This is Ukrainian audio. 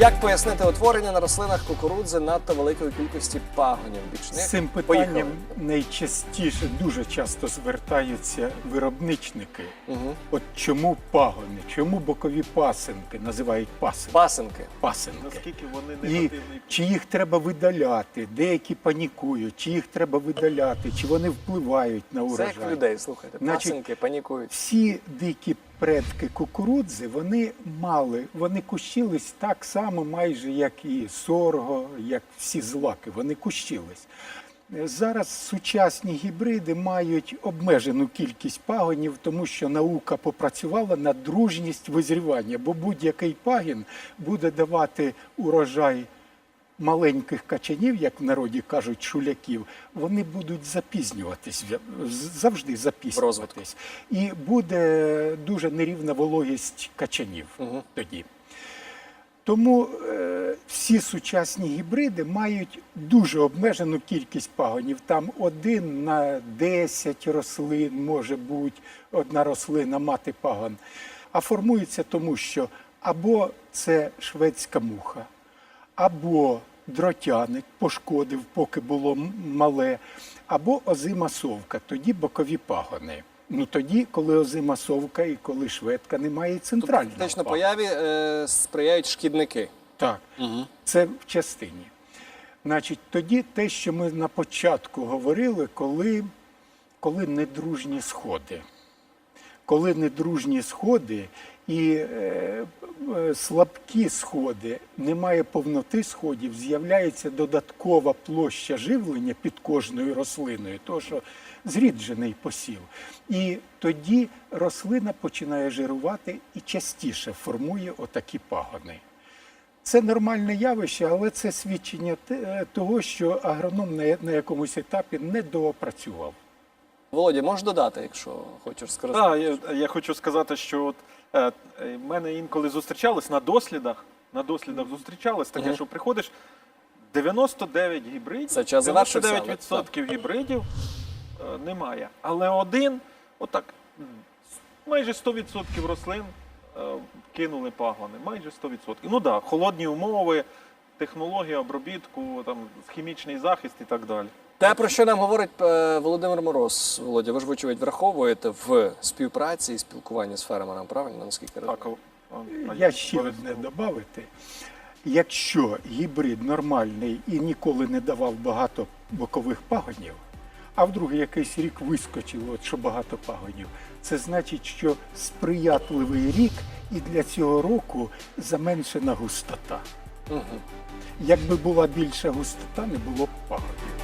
Як пояснити утворення на рослинах кукурудзи надто великої кількості пагонів бічних? З цим Поїхали. питанням найчастіше дуже часто звертаються виробничники. Угу. От чому пагони, чому бокові пасинки називають пасинки? Пасинки. пасинки. Наскільки вони І чи їх треба видаляти, деякі панікують, чи їх треба видаляти, чи вони впливають на Це як людей, слухайте. Значить, Пасинки панікують. Всі дикі предки кукурудзи вони мали, вони кущились так само, майже як і сорго, як всі злаки. Вони кущились. Зараз сучасні гібриди мають обмежену кількість пагонів, тому що наука попрацювала на дружність визрівання, бо будь-який пагін буде давати урожай маленьких качанів, як в народі кажуть, шуляків, вони будуть запізнюватись, завжди запізнюватись. І буде дуже нерівна вологість качанів Мгм. тоді. Тому е, всі сучасні гібриди мають дуже обмежену кількість пагонів. Там один на 10 рослин може бути одна рослина мати пагон. А формується тому, що або це шведська муха, або дротяник пошкодив, поки було мале, або озима совка, тоді бокові пагони. Ну тоді, коли озима совка і коли шведка, немає Тобто центрального. фактично пагона. появі е, сприяють шкідники. Так, Угу. це в частині. Значить, тоді те, що ми на початку говорили, коли, коли недружні сходи. Коли недружні сходи і е, е, слабкі сходи, немає повноти сходів, з'являється додаткова площа живлення під кожною рослиною, тому що зріджений посів. І тоді рослина починає жирувати і частіше формує отакі пагони. Це нормальне явище, але це свідчення того, що агроном на, якомусь етапі не доопрацював. Володя, можеш додати, якщо хочеш сказати? Так, я, я хочу сказати, що от, е, е, мене інколи зустрічались на дослідах. На дослідах зустрічались таке, що приходиш 99 гібридів, Це час 99% гібридів е, немає. Але один, отак, майже 100% рослин е, кинули пагони. Майже 100%. Ну так, да, холодні умови, технологія обробітку, там, хімічний захист і так далі. Те, про що нам говорить е, Володимир Мороз, Володя, ви ж вочевидь враховуєте в співпраці і спілкуванні з фермером, правильно? Наскільки Так, Я ще одне додати. Якщо гібрид нормальний і ніколи не давав багато бокових пагонів, а вдруге якийсь рік вискочило, от що багато пагонів, це значить, що сприятливий рік і для цього року заменшена густота. Угу. Якби була більша густота, не було б пагонів.